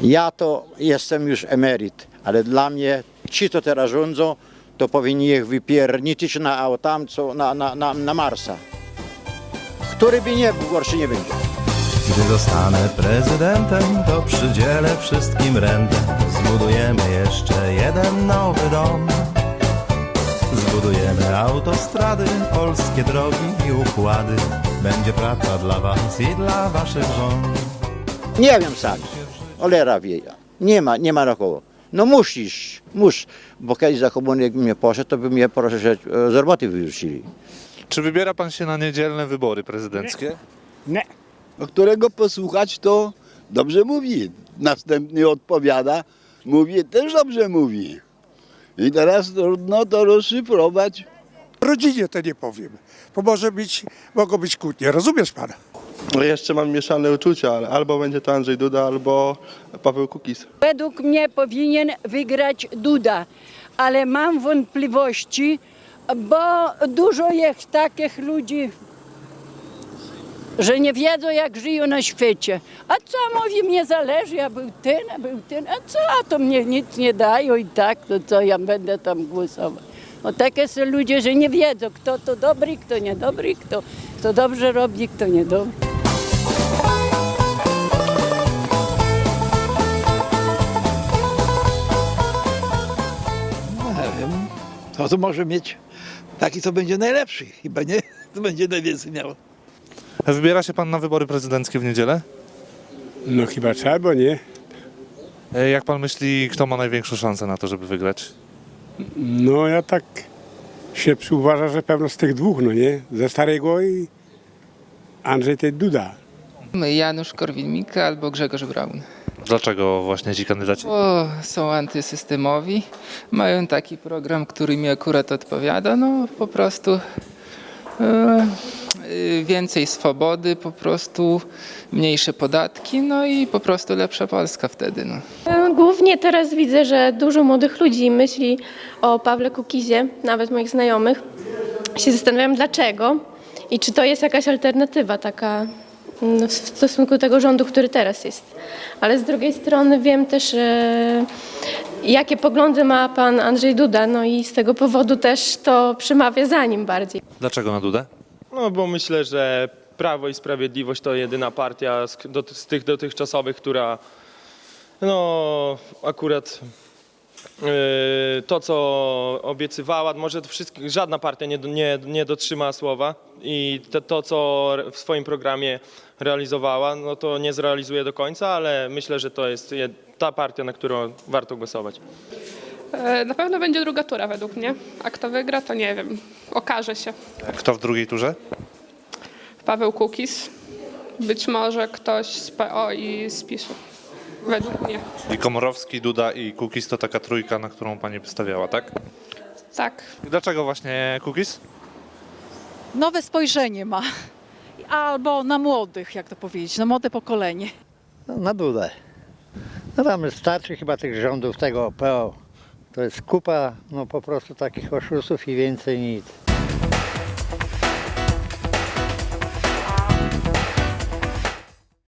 Ja to jestem już emeryt, ale dla mnie ci, co teraz rządzą, to powinni ich wypierniczyć na autam, co na, na, na, na Marsa. Który by nie był, gorszy nie będzie. Gdy zostanę prezydentem, to przydzielę wszystkim rentę. Zbudujemy jeszcze jeden nowy dom. Zbudujemy autostrady, polskie drogi i układy. Będzie praca dla was i dla waszych żon. Nie wiem sam. Olera wie. Nie ma, nie ma na kogo. No musisz, mus. Bo kiedyś za komuny, jak mnie poszedł, to by mnie proszę, że z roboty wyrzucili. Czy wybiera pan się na niedzielne wybory prezydenckie? Nie. o którego posłuchać, to dobrze mówi. Następny odpowiada, mówi, też dobrze mówi. I teraz trudno to rozszyfrować. Rodzinie to nie powiem, bo może być, mogą być kłótnie. Rozumiesz pan? Jeszcze mam mieszane uczucia, ale albo będzie to Andrzej Duda, albo Paweł Kukis. Według mnie powinien wygrać Duda, ale mam wątpliwości, bo dużo jest takich ludzi, że nie wiedzą jak żyją na świecie. A co mówi, mnie zależy, a był ten, a był ten, a co, a to mnie nic nie dają i tak, to co ja będę tam głosować. No takie są ludzie, że nie wiedzą, kto to dobry, kto niedobry, kto, kto dobrze robi, kto niedobry. To, to może mieć taki, co będzie najlepszy. Chyba nie, to będzie najwięcej miał. Wybiera się pan na wybory prezydenckie w niedzielę? No chyba trzeba, bo nie. E, Jak pan myśli, kto ma największą szansę na to, żeby wygrać? No ja tak się uważa, że pewno z tych dwóch, no nie? Ze starego i Andrzej tej Duda. Janusz Korwin-Mikke albo Grzegorz Braun. Dlaczego właśnie ci kandydaci? Bo są antysystemowi, mają taki program, który mi akurat odpowiada, no po prostu e, e, więcej swobody, po prostu mniejsze podatki, no i po prostu lepsza Polska wtedy. No. Głównie teraz widzę, że dużo młodych ludzi myśli o Pawle Kukizie, nawet moich znajomych. Się zastanawiam dlaczego i czy to jest jakaś alternatywa taka w stosunku do tego rządu, który teraz jest. Ale z drugiej strony wiem też, e, jakie poglądy ma pan Andrzej Duda, no i z tego powodu też to przemawia za nim bardziej. Dlaczego na Dudę? No bo myślę, że Prawo i Sprawiedliwość to jedyna partia z, do, z tych dotychczasowych, która no akurat yy, to, co obiecywała, może wszystkich, żadna partia nie, nie, nie dotrzyma słowa i to, to, co w swoim programie realizowała, no to nie zrealizuje do końca, ale myślę, że to jest jed- ta partia, na którą warto głosować. E, Na pewno będzie druga tura według mnie, a kto wygra, to nie wiem. Okaże się. Kto w drugiej turze? Paweł Kukis, być może ktoś z PO i z PiSu. Według mnie. I Komorowski, Duda i Kukis to taka trójka, na którą pani by stawiała, tak? Tak. I dlaczego właśnie Kukis? nowe spojrzenie ma. Albo na młodych, jak to powiedzieć, na młode pokolenie. No, na Dudę. No tam starczy chyba tych rządów tego PO. To jest kupa no po prostu takich oszustów i więcej nic.